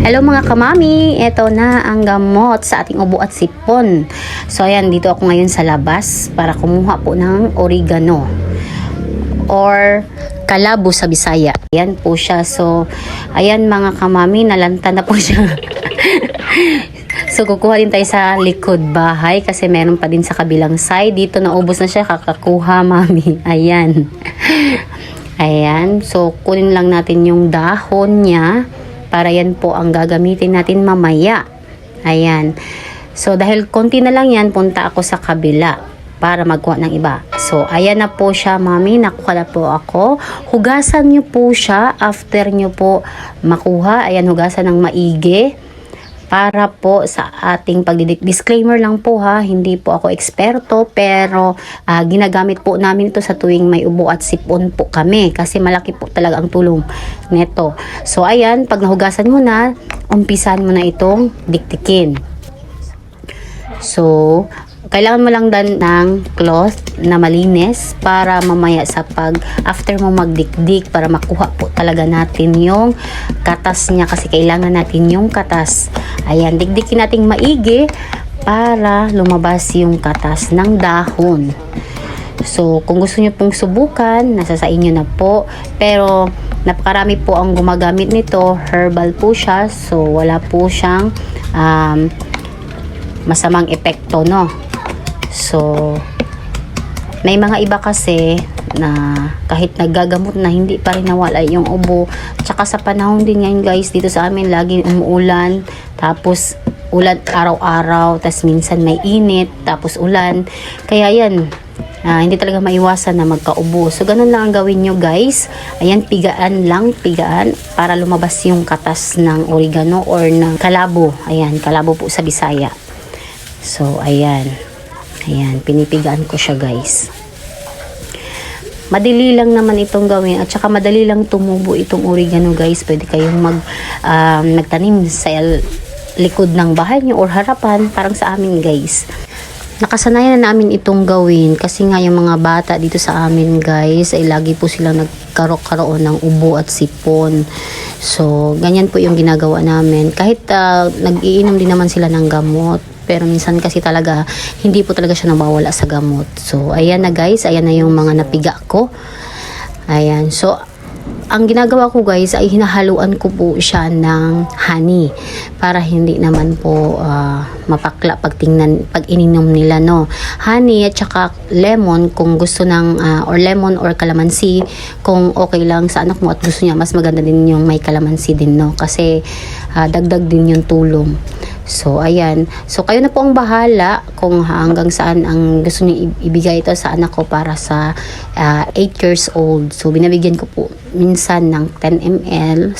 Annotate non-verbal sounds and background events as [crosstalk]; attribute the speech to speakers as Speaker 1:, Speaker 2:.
Speaker 1: Hello mga kamami, ito na ang gamot sa ating ubo at sipon. So ayan, dito ako ngayon sa labas para kumuha po ng oregano or kalabo sa Bisaya. Ayan po siya. So ayan mga kamami, nalanta na po [laughs] siya. so kukuha din tayo sa likod bahay kasi meron pa din sa kabilang side. Dito naubos na siya, kakakuha mami. Ayan. Ayan. So kunin lang natin yung dahon niya para yan po ang gagamitin natin mamaya. Ayan. So, dahil konti na lang yan, punta ako sa kabila para magkuha ng iba. So, ayan na po siya, mami. Nakuha na po ako. Hugasan nyo po siya after nyo po makuha. Ayan, hugasan ng maigi para po sa ating pagdidik. Disclaimer lang po ha, hindi po ako eksperto pero ah, ginagamit po namin ito sa tuwing may ubo at sipon po kami kasi malaki po talaga ang tulong neto. So ayan, pag nahugasan mo na, umpisan mo na itong diktikin. So, kailangan mo lang dan ng cloth na malinis para mamaya sa pag after mo magdikdik para makuha po talaga natin yung katas niya kasi kailangan natin yung katas. Ayan, dikdikin nating maigi para lumabas yung katas ng dahon. So, kung gusto niyo pong subukan, nasa sa inyo na po. Pero, napakarami po ang gumagamit nito. Herbal po siya. So, wala po siyang um, masamang epekto, no? So, may mga iba kasi na kahit nagagamot na hindi pa rin nawala yung ubo. Tsaka sa panahon din ngayon guys, dito sa amin laging umuulan. Tapos ulan araw-araw, tas minsan may init, tapos ulan. Kaya yan, ah, hindi talaga maiwasan na magkaubo. So, ganun lang ang gawin nyo guys. Ayan, pigaan lang, pigaan para lumabas yung katas ng oregano or ng kalabo. Ayan, kalabo po sa Bisaya. So, ayan. Ayan, pinipigaan ko siya guys. Madali lang naman itong gawin at saka madali lang tumubo itong oregano guys. Pwede kayong mag um, nagtanim sa likod ng bahay niyo or harapan parang sa amin guys. Nakasanayan na namin itong gawin kasi nga yung mga bata dito sa amin guys ay lagi po silang nagkaroon ng ubo at sipon. So, ganyan po yung ginagawa namin. Kahit ah, nag-iinom din naman sila ng gamot. Pero minsan kasi talaga, hindi po talaga siya nawawala sa gamot. So, ayan na guys. Ayan na yung mga napiga ko. Ayan. So, ang ginagawa ko guys ay hinahaluan ko po siya ng honey para hindi naman po ah, mapakla pag tingnan pag ininom nila no honey at saka lemon kung gusto ng ah, or lemon or calamansi kung okay lang sa anak mo at gusto niya mas maganda din yung may calamansi din no kasi ah, dagdag din yung tulong So, ayan. So, kayo na po ang bahala kung hanggang saan ang gusto niyo ibigay ito sa anak ko para sa 8 years old. So, binabigyan ko po minsan ng 10 ml.